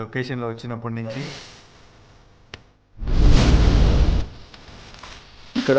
లొకేషన్లో వచ్చినప్పటి నుంచి. ఇక్కడ.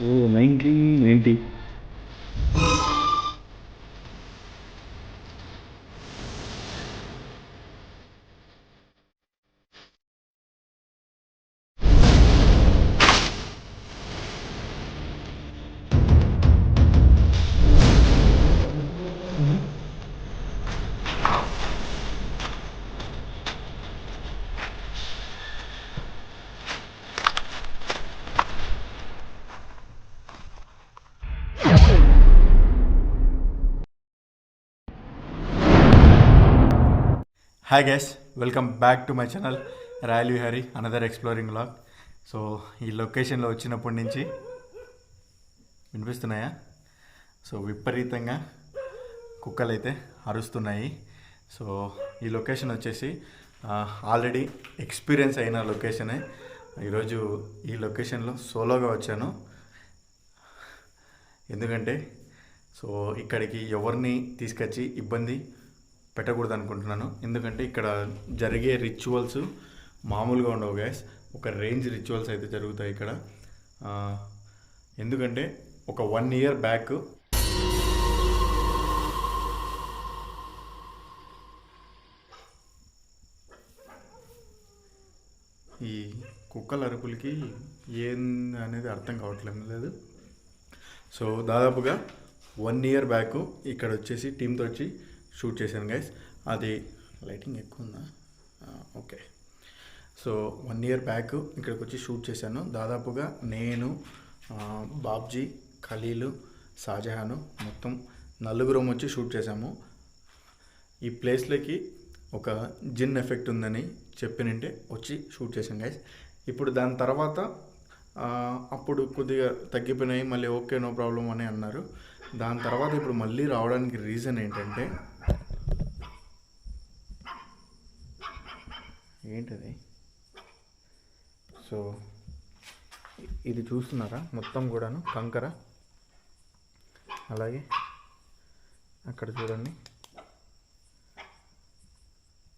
ఓ nineteen eighty hi guys welcome back to my channel royal Vihari another exploring log so ఈ లొకేషన్లో వచ్చినప్పటి నుంచి వినిపిస్తున్నాయా? సో విపరీతంగా కుక్కలు అయితే అరుస్తున్నాయి. సో ఈ లొకేషన్ వచ్చేసి ఆల్రెడీ ఎక్స్పీరియన్స్ అయిన లొకేషనే ఈరోజు ఈ లొకేషన్లో సోలోగా వచ్చాను. ఎందుకంటే సో ఇక్కడికి ఎవరిని తీసుకొచ్చి ఇబ్బంది పెట్టకూడదు అనుకుంటున్నాను ఎందుకంటే ఇక్కడ జరిగే రిచువల్స్ మామూలుగా ఉండవు గ్యాస్ ఒక రేంజ్ రిచువల్స్ అయితే జరుగుతాయి ఇక్కడ. ఎందుకంటే ఒక వన్ ఇయర్ బ్యాక్ ఈ కుక్కల అరుపులకి ఏం అనేది అర్థం కావట్లేదు లేదు. సో దాదాపుగా వన్ ఇయర్ బ్యాక్ ఇక్కడ వచ్చేసి టీంతో వచ్చి షూట్ చేశాను గైస్ అది లైటింగ్ ఎక్కువ ఉందా? Okay. So one year back ఇక్కడికి వచ్చి షూట్ చేశాను. దాదాపుగా నేను బాబ్జీ ఖలీలు షాజహాను మొత్తం నలుగురం వచ్చి షూట్ చేశాము. ఈ ప్లేస్లోకి ఒక జిన్ ఎఫెక్ట్ ఉందని చెప్పినంటే వచ్చి షూట్ చేశాను గైస్ ఇప్పుడు దాని తర్వాత అప్పుడు కొద్దిగా తగ్గిపోయినాయి మళ్ళీ ఓకే నో ప్రాబ్లం అని అన్నారు. దాని తర్వాత ఇప్పుడు మళ్ళీ రావడానికి రీజన్ ఏంటంటే ఏంటది? సో ఇది చూస్తున్నారా? మొత్తం కూడాను కంకర. అలాగే అక్కడ చూడండి.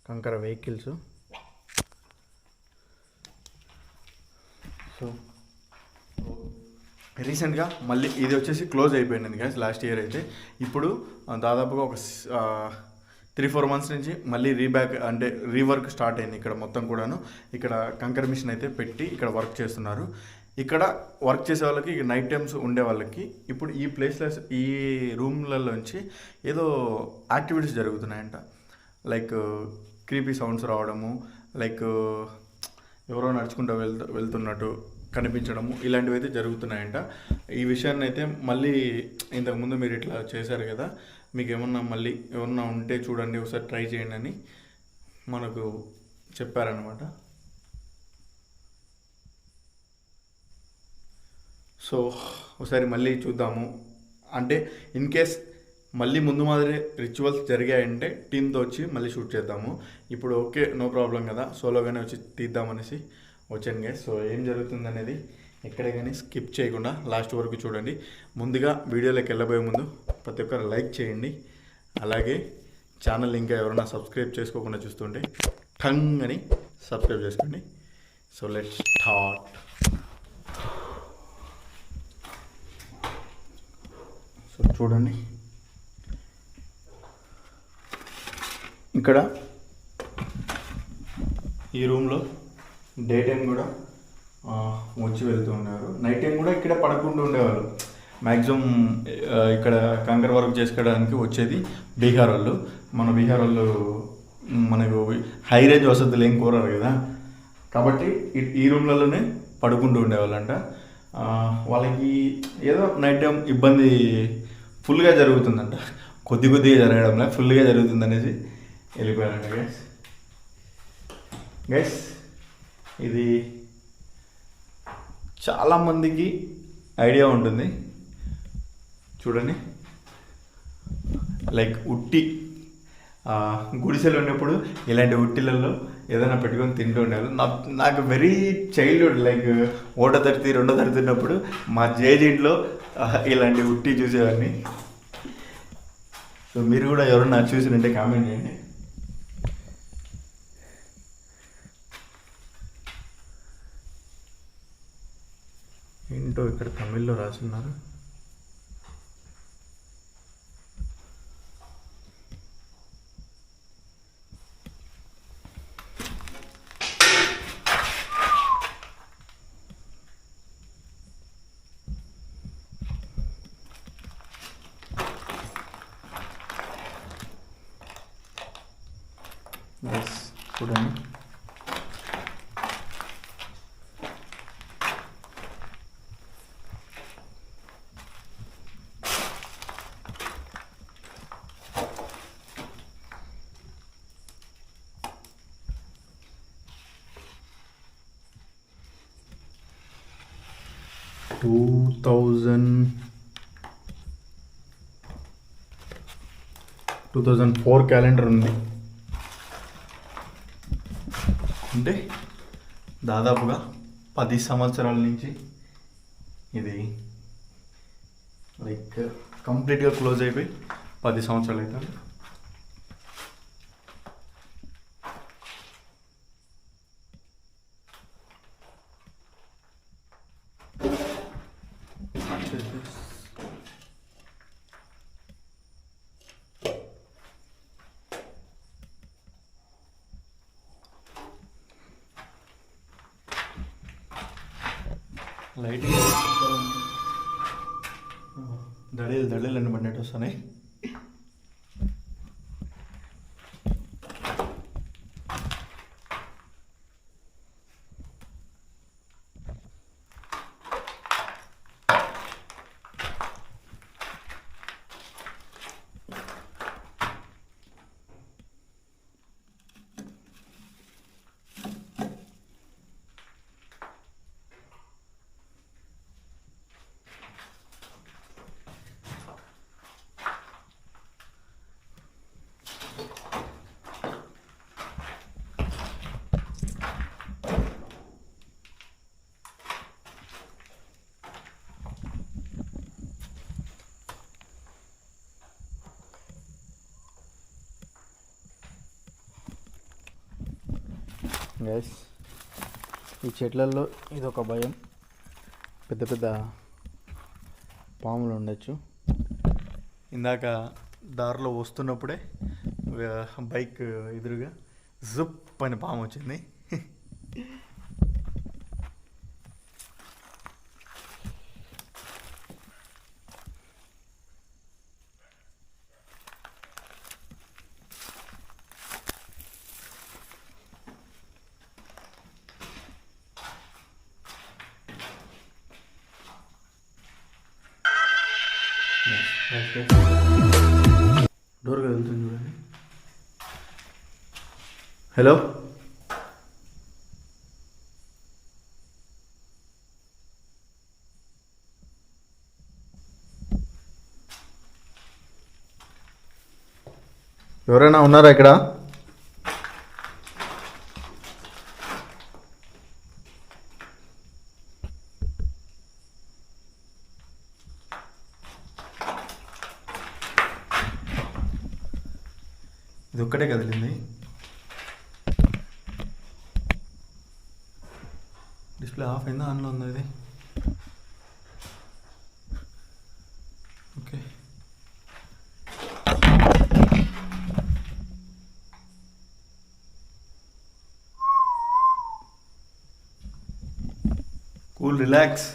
కంకర వెహికల్స్. సో రీసెంట్గా మళ్ళీ ఇది వచ్చేసి క్లోజ్ అయిపోయింది గ్యాస్ లాస్ట్ ఇయర్ అయితే. ఇప్పుడు దాదాపుగా ఒక త్రీ ఫోర్ మంత్స్ నుంచి మళ్ళీ రీబ్యాక్ అంటే రీవర్క్ స్టార్ట్ అయింది ఇక్కడ మొత్తం కూడాను. ఇక్కడ కంకర్ మిషన్ అయితే పెట్టి ఇక్కడ వర్క్ చేస్తున్నారు. ఇక్కడ వర్క్ చేసే వాళ్ళకి నైట్ టైమ్స్ ఉండే వాళ్ళకి ఇప్పుడు ఈ ప్లేస్లో ఈ రూమ్లలోంచి ఏదో యాక్టివిటీస్ జరుగుతున్నాయంట. లైక్ క్రీపీ సౌండ్స్ రావడము లైక్ ఎవరో నడుచుకుంటూ వెళ్తూ వెళ్తున్నట్టు కనిపించడము ఇలాంటివి అయితే జరుగుతున్నాయంట. ఈ విషయాన్ని అయితే మళ్ళీ ఇంతకుముందు మీరు ఇట్లా చేశారు కదా మీకు ఏమన్నా మళ్ళీ ఏమన్నా ఉంటే చూడండి ఒకసారి ట్రై చేయండి అని మనకు చెప్పారనమాట సో ఒకసారి మళ్ళీ చూద్దాము. అంటే ఇన్ కేస్ మళ్ళీ ముందు మాదిరి రిచువల్స్ జరిగాయంటే టీంతో వచ్చి మళ్ళీ షూట్ చేద్దాము. ఇప్పుడు ఓకే నో ప్రాబ్లం కదా సోలోగానే వచ్చి తీద్దామనేసి వచ్చాను గైస్ సో ఏం జరుగుతుంది అనేది ఎక్కడే కానీ స్కిప్ చేయకుండా లాస్ట్ వరకు చూడండి. ముందుగా వీడియోలోకి వెళ్ళబోయే ముందు ప్రతి ఒక్కరు లైక్ చేయండి. అలాగే ఛానల్ ఇంకా ఎవరైనా సబ్స్క్రైబ్ చేసుకోకుండా చూస్తుంటే ఠంగ్ అని సబ్స్క్రైబ్ చేసుకోండి. సో లెట్ స్టార్ట్ సో చూడండి. ఇక్కడ ఈ రూమ్లో డే టైం కూడా వచ్చి వెళ్తూ ఉండేవారు నైట్ టైం కూడా ఇక్కడే పడకుండా ఉండేవారు మ్యాక్సిమం ఇక్కడ కంకర్ వర్క్ చేసుకోవడానికి వచ్చేది బీహార్ వాళ్ళు. మన బీహార్ వాళ్ళు మనకు హై రేంజ్ వసతులు ఏం కోరారు కదా. కాబట్టి ఈ- ఈ రూమ్లలోనే పడుకుంటూ ఉండేవాళ్ళంట. వాళ్ళకి ఏదో నైట్ టైం ఇబ్బంది ఫుల్గా జరుగుతుందంట. కొద్ది కొద్దిగా జరగడంలో ఫుల్గా జరుగుతుంది అనేసి వెళ్ళిపోయారంట గైస్ గైస్ ఇది చాలామందికి ఐడియా ఉంటుంది. చూడండి. లైక్ ఉట్టి గుడిసెలు ఉన్నప్పుడు ఇలాంటి ఉట్టిలలో ఏదైనా పెట్టుకొని తింటూ ఉండేవాళ్ళు. నాకు నాకు వెరీ చైల్డ్హుడ్ లైక్ ఒకటో తరగతి రెండో తరగతి ఉన్నప్పుడు మా జేజీంట్లో ఇలాంటి ఉట్టి చూసేవాడిని. సో మీరు కూడా ఎవరన్నా చూసినంటే కామెంట్ చేయండి. ఏంటో ఇక్కడ తమిళ్ళో రాసున్నారు ఎస్ చూడండి two thousand two thousand four calendar ఉంది. అంటే దాదాపుగా పది సంవత్సరాల నుంచి ఇది లైక్ కంప్లీట్గా క్లోజ్ అయిపోయి పది సంవత్సరాలు అవుతుంది లైట్ దడేలు దడేలు అని పడినట్టు వస్తున్నాయి. గైస్ ఈ చెట్లల్లో ఇది ఒక భయం. పెద్ద పెద్ద పాములు ఉండొచ్చు. ఇందాక దారిలో వస్తున్నప్పుడే బైక్ ఎదురుగా జుప్ అని పాము వచ్చింది. డోర్ కదులుతుంది చూడండి. హలో? ఎవరైనా ఉన్నారా ఇక్కడ? డిస్ప్లే ఆఫ్ అయిందా? ఆన్లో ఉందా ఇది? ఓకే కూల్ రిలాక్స్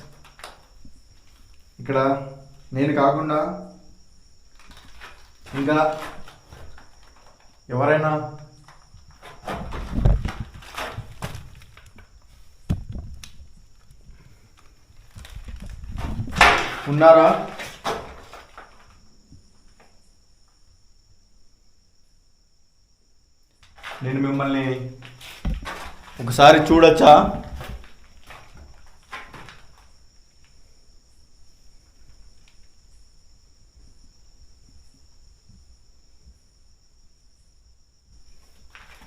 ఇక్కడ నేను కాకుండా ఇంకా ఎవరైనా ఉన్నారా? నేను మిమ్మల్ని ఒకసారి చూడొచ్చా?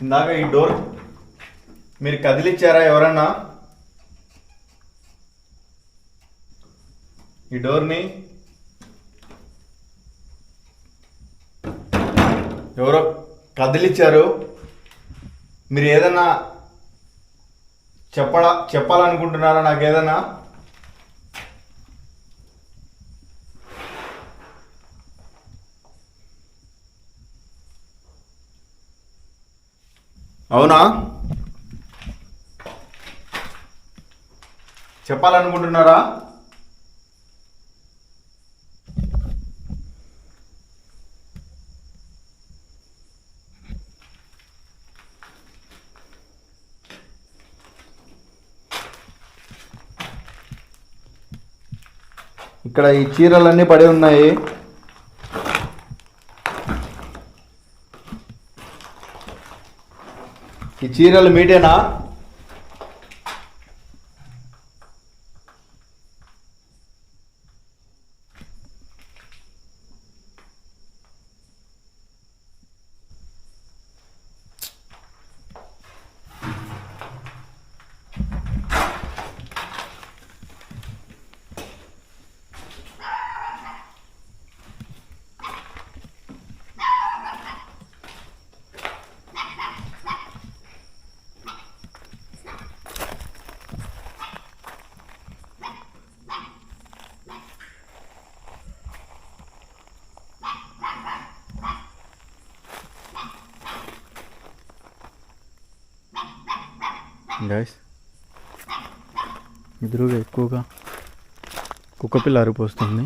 ఇందాక ఈ డోర్ మీరు కదిలిచ్చారా ఎవరన్నా? ఈ డోర్ని ఎవరో కదిలిచ్చారు. మీరు ఏదన్నా చెప్పడా చెప్పాలనుకుంటున్నారా నాకు ఏదన్నా అవునా? చెప్పాలనుకుంటున్నారా? ఇక్కడ ఈ చీరలన్నీ పడి ఉన్నాయి. ఈ చీరలు మీటేనా? గైస్ ఎదురుగా ఎక్కువగా కుక్కపిల్ల అరుపు వస్తుంది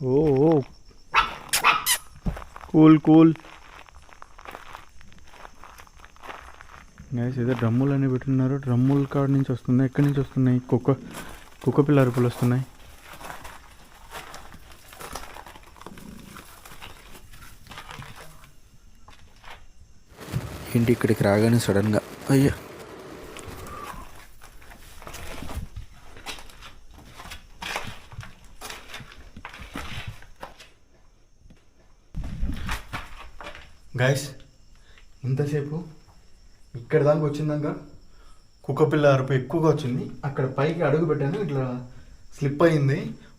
oh oh cool cool guys ఏదో డ్రమ్ములు అని పెట్టున్నారు. డ్రమ్ముల కాడ నుంచి వస్తున్నాయి. ఎక్కడి నుంచి వస్తున్నాయి? కుక్క. కుక్క పిల్ల అరుపులు వస్తున్నాయి. ఏంటి ఇక్కడికి రాగానే సడన్గా? అయ్యా. గైస్ ఇక్కడ దాకా వచ్చిందాక కుక్కపిల్ల అరుపు ఎక్కువగా వచ్చింది. అక్కడ పైకి అడుగు పెట్టాను ఇట్లా స్లిప్ అయింది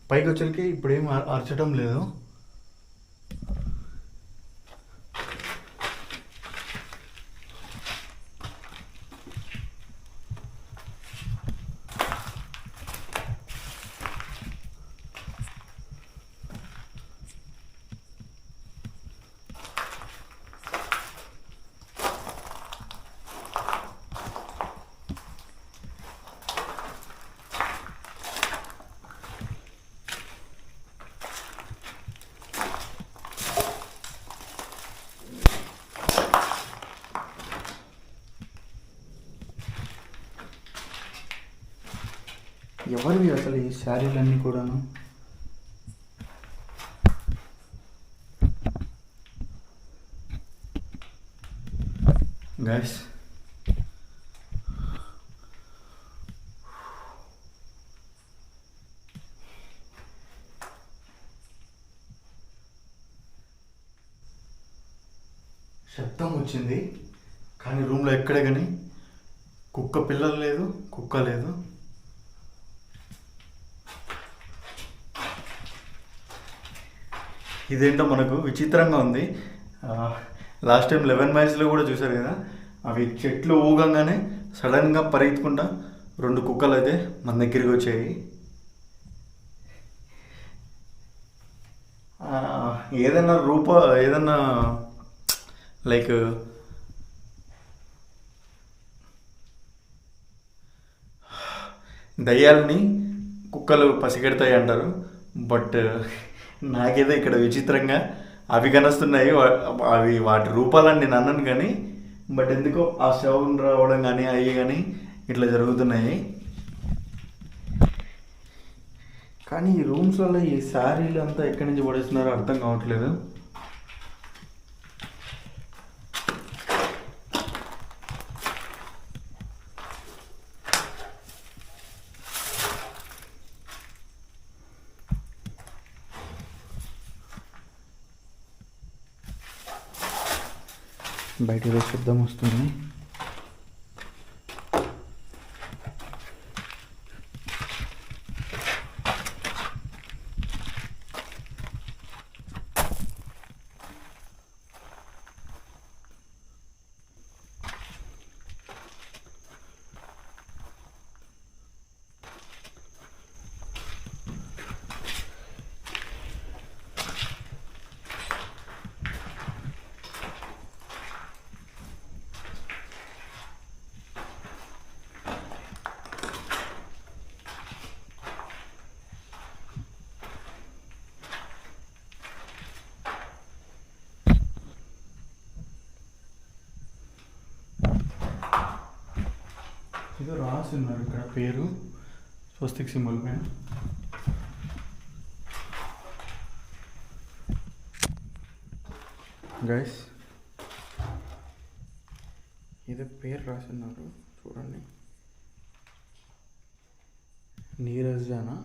పైకి వచ్చరికి ఇప్పుడు ఏం అరచడం లేదు. ఎవరివి అసలు ఈ శారీలన్నీ కూడాను? గైస్ శబ్దం వచ్చింది కానీ రూమ్లో ఎక్కడే కానీ కుక్క పిల్లలు లేదు కుక్క లేదు. ఇదేంటో మనకు విచిత్రంగా ఉంది. లాస్ట్ టైం లెవెన్ మైల్స్లో కూడా చూశారు కదా అవి చెట్లు ఊగంగానే సడన్గా పరిగెత్తుకుంటా రెండు కుక్కలు అయితే మన దగ్గరికి వచ్చాయి. ఏదైనా రూప ఏదైనా లైక్ దయ్యాలని కుక్కలు పసిగెడతాయి అంటారు బట్ నాకేదో ఇక్కడ విచిత్రంగా అవి కనస్తున్నాయి అవి వాటి రూపాలని నేను అన్నాను కానీ బట్ ఎందుకో ఆ సౌండ్ రావడం కానీ అవి కానీ ఇట్లా జరుగుతున్నాయి. కానీ ఈ రూమ్స్లలో ఈ శారీలు అంతా ఎక్కడి నుంచి పడేస్తున్నారో అర్థం కావట్లేదు. బయట ఏదో శబ్దం వస్తుంది. ఏదో రాసి ఉన్నారు ఇక్కడ పేరు. స్వస్తిక్ సింబల్ పైన. గైస్ ఏదో పేరు రాసి ఉన్నారు. చూడండి. నీరజ్ జానా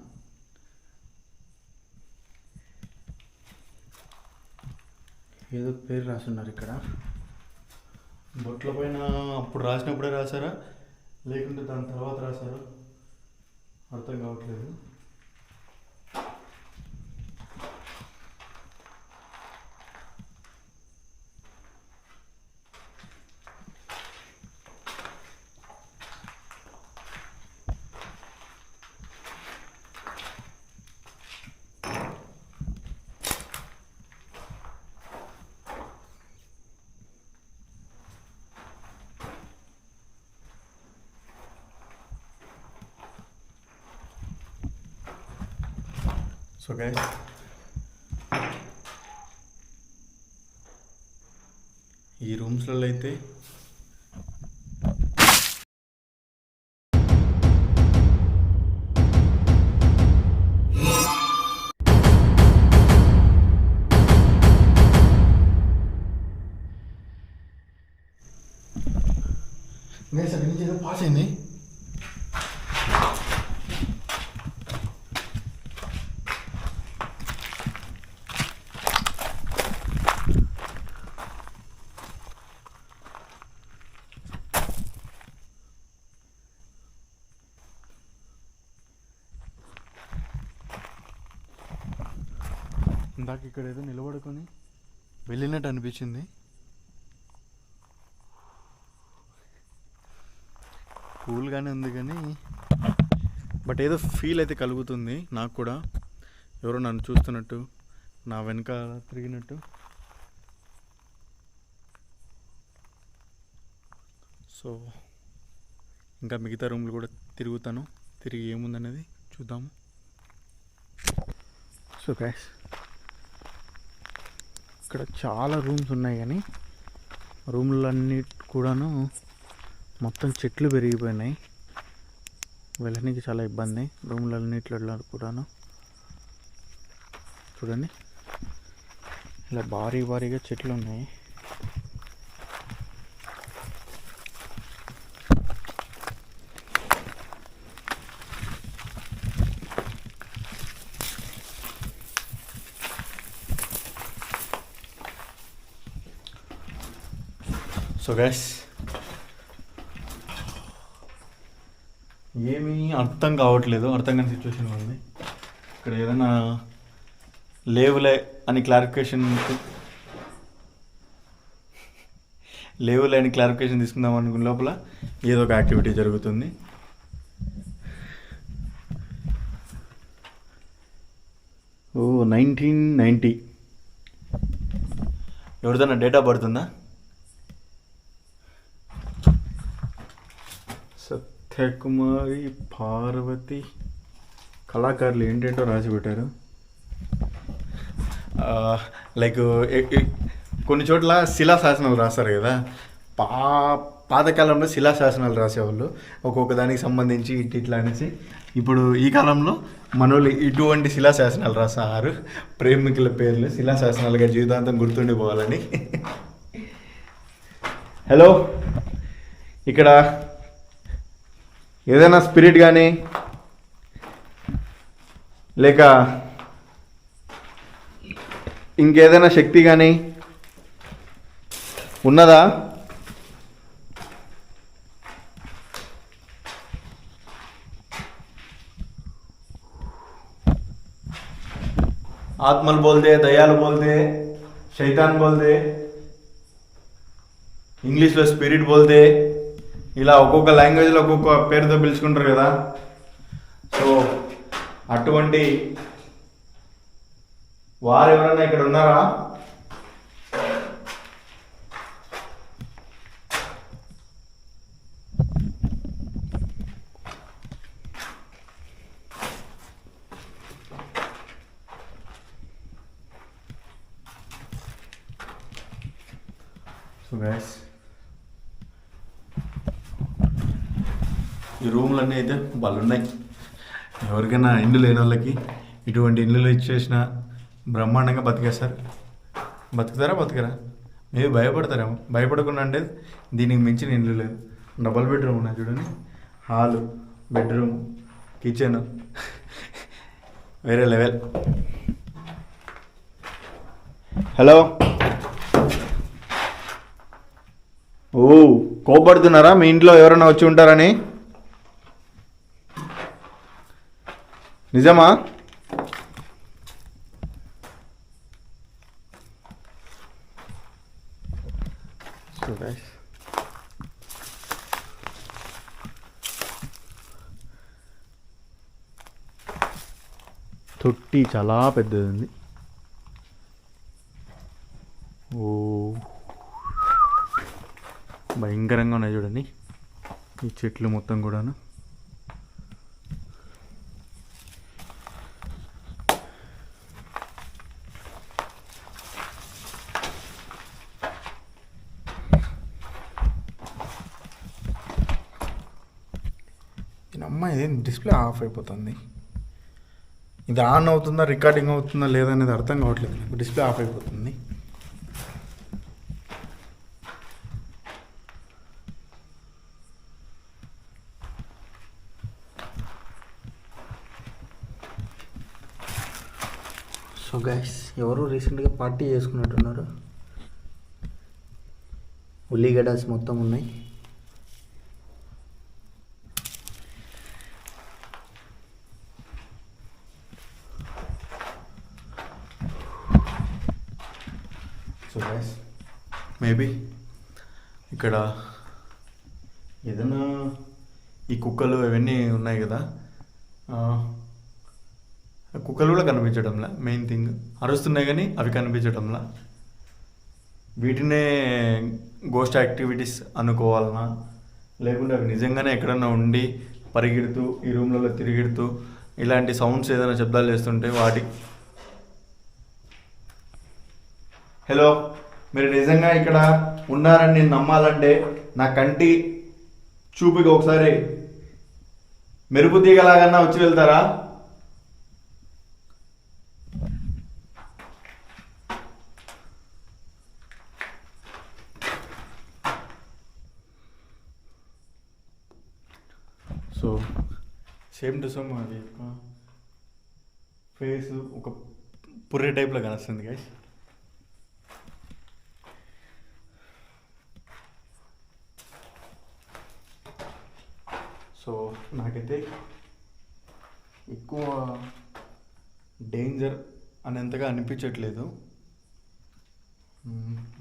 ఏదో పేరు రాసి ఉన్నారు ఇక్కడ. బొట్ల పైన అప్పుడు రాసినప్పుడే రాశారా? లేకుంటే దాని తర్వాత రాశారు అర్థం కావట్లేదు. It's okay. ఈ రూమ్స్లలో అయితే ఇందాక ఇక్కడ ఏదో నిలబడుకొని వెళ్ళినట్టు అనిపించింది. కూల్గానే ఉంది కానీ బట్ ఏదో ఫీల్ అయితే కలుగుతుంది నాకు కూడా. ఎవరో నన్ను చూస్తున్నట్టు నా వెనక తిరిగినట్టు. సో ఇంకా మిగతా రూమ్లు కూడా తిరుగుతాను. తిరిగి ఏముందనేది చూద్దాము. సో గైస్ ఇక్కడ చాలా రూమ్స్ ఉన్నాయి కానీ రూమ్లన్నీ కూడాను మొత్తం చెట్లు పెరిగిపోయినాయి. వెళ్ళడానికి చాలా ఇబ్బంది. రూమ్లన్నిట్లో కూడాను. చూడండి. ఇలా భారీ భారీగా చెట్లు ఉన్నాయి. సో గైస్ ఏమీ అర్థం కావట్లేదు అర్థం కాని సిచ్యువేషన్ ఉంది. ఇక్కడ ఏదైనా లేవులే అని క్లారిఫికేషన్ లేవులే అని క్లారిఫికేషన్ తీసుకుందాం అనుకున్న లోపల ఏదో ఒక యాక్టివిటీ జరుగుతుంది. ఓ నైన్టీన్ నైంటీ ఎవరిదైనా డేటా పడుతుందా? సత్యకుమారి పార్వతి కళాకారులు ఏంటేంటో రాసి పెట్టారు? లైక్ కొన్ని చోట్ల శిలాశాసనాలు రాస్తారు కదా. పా పాతకాలంలో శిలాశాసనాలు రాసేవాళ్ళు. ఒక్కొక్క దానికి సంబంధించి ఇట్ ఇట్లా అనేసి. ఇప్పుడు ఈ కాలంలో మనోళ్ళు ఇటువంటి శిలాశాసనాలు రాసారు. ప్రేమికుల పేర్లు శిలాశాసనాలుగా జీవితాంతం గుర్తుండిపోవాలని. హలో ఇక్కడ ఏదైనా స్పిరిట్ కానీ లేక ఇంకేదైనా శక్తి కానీ ఉన్నదా? ఆత్మలు బోల్దే దయాలు బోల్దే శైతాన్ బోల్దే ఇంగ్లీష్లో స్పిరిట్ బోల్దే ఇలా ఒక్కొక్క లాంగ్వేజ్లో ఒక్కొక్క పేరుతో పిలుచుకుంటారు కదా. సో అటువంటి వారు ఎవరైనా ఇక్కడ ఉన్నారా? సో గైస్ ఈ రూమ్లన్నీ అయితే వాళ్ళు ఉన్నాయి ఎవరికైనా ఇండ్లు లేని వాళ్ళకి ఇటువంటి ఇండ్లు ఇచ్చేసిన బ్రహ్మాండంగా బతికేస్తారు. బతుకుతారా? బతుకరా? మేబీ భయపడతారేమో భయపడకుండా అంటే దీనికి మించిన ఇల్లు లేదు డబల్ బెడ్రూమ్ ఉన్నాయి చూడండి. Hall bedroom kitchen. వేరే లెవెల్. హలో? ఓ కోపడుతున్నారా? మీ ఇంట్లో ఎవరైనా వచ్చి ఉంటారని? నిజమా? తొట్టి చాలా పెద్దది. ఉంది ఓ. భయంకరంగా ఉన్నాయి చూడండి. ఈ చెట్లు మొత్తం కూడాను దీని అమ్మ ఇదేం డిస్ప్లే ఆఫ్ అయిపోతుంది. ఇది ఆన్ అవుతుందా రికార్డింగ్ అవుతుందా లేదా అనేది అర్థం కావట్లేదు నాకు. డిస్ప్లే ఆఫ్ అయిపోతుంది. సో గైస్ ఎవరు రీసెంట్గా పార్టీ చేసుకున్నట్టున్నారు? ఉల్లిగడ్డస్ మొత్తం ఉన్నాయి సో గైస్ మేబీ ఇక్కడ ఏదైనా ఈ కుక్కలు ఇవన్నీ ఉన్నాయి కదా కుక్కలు కూడా కనిపించడంలా మెయిన్ థింగ్ అరుస్తున్నాయి కానీ అవి కనిపించడంలా. వీటినే గోస్ట్ యాక్టివిటీస్ అనుకోవాలనా? లేకుంటే అవి నిజంగానే ఎక్కడన్నా ఉండి పరిగెడుతూ ఈ రూమ్లలో తిరిగెడుతూ ఇలాంటి సౌండ్స్ ఏదైనా శబ్దాలు చేస్తుంటే వాటి హలో మీరు నిజంగా ఇక్కడ ఉన్నారని నేను నమ్మాలంటే నా కంటి చూపుకి ఒకసారి మెరుపు తీగలాగన్నా వచ్చి వెళ్తారా? సో సేమ్ టు సేమ్ అది ఫేస్ ఒక పుర్రె టైప్లో కనిస్తుంది గైస్ సో నాకైతే ఎక్కువ డేంజర్ అనేంతగా అనిపించట్లేదు.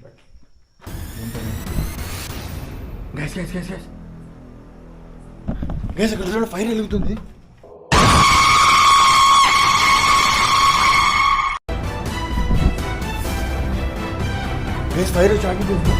But gas gas gas gas gas అక్కడ ఫైర్ వెలుగుతుంది. గ్యాస్ ఫైర్ వచ్చి ఆగిపోతుంది